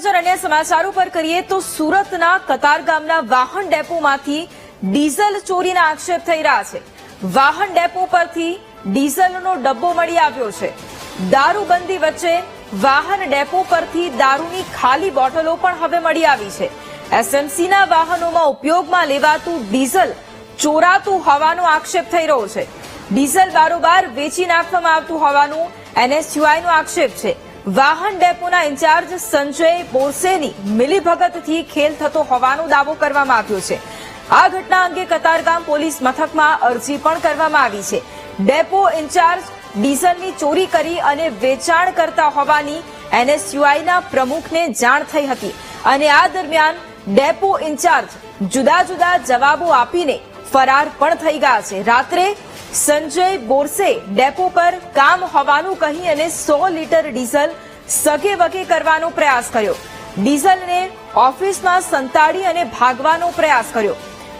નજર અન્ય સમાચારો પર કરીએ તો સુરતના કતાર ગામના વાહન ડેપોમાંથી ડીઝલ ચોરીના આક્ષેપ થઈ રહ્યા છે. વાહન ડેપો પરથી ડીઝલનો ડબ્બો મળી આવ્યો છે. દારૂબંધી વચ્ચે વાહન ડેપો પરથી દારૂની ખાલી બોટલો પણ હવે મળી આવી છે. એસએમસીના વાહનોમાં ઉપયોગમાં લેવાતું ડીઝલ ચોરાતું હોવાનો આક્ષેપ થઈ રહ્યો છે. ડીઝલ બારોબાર વેચી નાખવામાં આવતું હોવાનું એનએસયુઆઈનો આક્ષેપ છે. વાહન ડેપોના ઇન્ચાર્જ સંજય બોરસેની મિલીભગતથી ખેલ થતો હોવાનો દાવો કરવામાં આવ્યો છે. આ ઘટના અંગે કતારગામ પોલીસ મથકમાં અરજી પણ કરવામાં આવી છે. ડેપો ઇન્ચાર્જ ડીઝલની ચોરી કરી અને વેચાણ કરતા હોવાની એનએસયુઆઈના પ્રમુખને જાણ થઈ હતી. અને આ દરમિયાન ડેપો ઇન્ચાર્જ જુદા જુદા જવાબો આપીને ફરાર પણ થઈ ગયા છે. રાત્રે સંજય બોરસે ડેપો પર કામ હોવાનું કહી અને સો લીટર ડીઝલ સગે વગે કરવાનો પ્રયાસ કર્યો. ડીઝલને ઓફિસમાં સંતાડી અને ભાગવાનો પ્રયાસ કર્યો.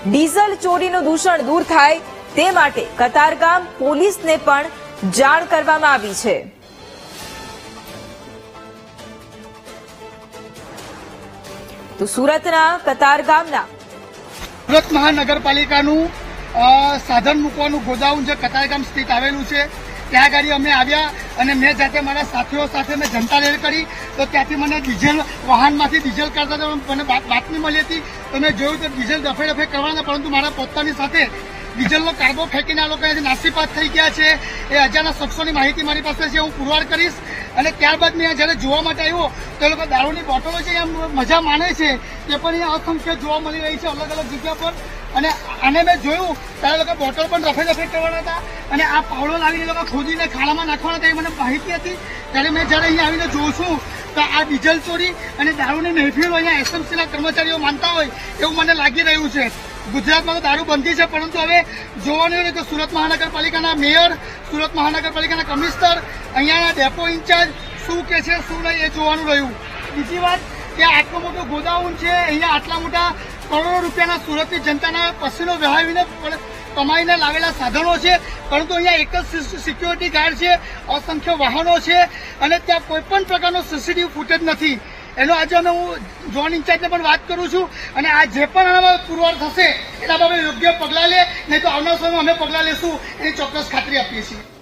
ડીઝલ ચોરીનું દૂષણ દૂર થાય તે માટે કતારગામ પોલીસને પણ જાણ કરવામાં આવી છે. તો સુરતના કતારગામના સુરત મહાનગરપાલિકાનું સાધન મૂકવાનું ગોદાઉન જે કતારગામ સ્થિત આવેલું છે, ત્યાં ગાડી અમે આવ્યા અને મેં જાતે મારા સાથીઓ સાથે મેં જનતા રેડ કરી, તો ત્યાંથી મને ડીઝલ વાહનમાંથી ડીઝલ કરતા મને બાતમી મળી હતી. તો મેં જોયું કે ડીઝલ દફે દફે કરવાના, પરંતુ મારા પોતાની સાથે ડીઝલનો કાર્બો ફેંકીને આ લોકો અહીંયાથી નાસીપાત થઈ ગયા છે. એ હજારના શખ્સોની માહિતી મારી પાસે છે, હું પુરવાર કરીશ. અને ત્યારબાદ મેં જ્યારે જોવા માટે આવ્યો, તો લોકો દારૂની બોટલો છે એમ મજા માને છે, તે પણ અહીંયા અસંખ્ય જોવા મળી રહી છે અલગ અલગ જગ્યા પર. અને આને મેં જોયું, ત્યારે લોકો બોટલ પણ રફે રફે કરવાના હતા. અને આ પાવડો લાવીને લોકો ખોદીને ખાડામાં નાખવાના હતા, એ મને માહિતી હતી. ત્યારે મેં જ્યારે અહીંયા આવીને જોઉં છું, તો આ ડીઝલ ચોરી અને દારૂની મહેફિલ અહીંયા એસએમસીના કર્મચારીઓ માનતા હોય, એવું મને લાગી રહ્યું છે. ગુજરાતમાં તો દારૂ બંધી છે, પરંતુ હવે જોવાનું રહ્યું કે સુરત મહાનગરપાલિકાના મેયર, સુરત મહાનગરપાલિકાના કમિશનર, અહીંયાના ડેપો ઇન્ચાર્જ શું કે છે, શું નહીં એ જોવાનું રહ્યું. બીજી વાત કે આટલું મોટું ગોદાઉન છે, અહીંયા આટલા મોટા કરોડો રૂપિયાના સુરતની જનતાના પસીનો વહાવીને કમાઈને લાવેલા સાધનો છે, પરંતુ અહીંયા એક જ સિક્યોરિટી ગાર્ડ છે, અસંખ્ય વાહનો છે, અને ત્યાં કોઈ પણ પ્રકારનો સીસીટીવી ફૂટેજ નથી. એનો આજે અમે હું ઝોન ઇન્ચાર્જને પણ વાત કરું છું અને આ જે પણ આનામાં પુરવાર થશે, એના બાબતે યોગ્ય પગલાં લે, નહીં તો આવનાર સમયમાં અમે પગલાં લેશું, એની ચોક્કસ ખાતરી આપીએ છીએ.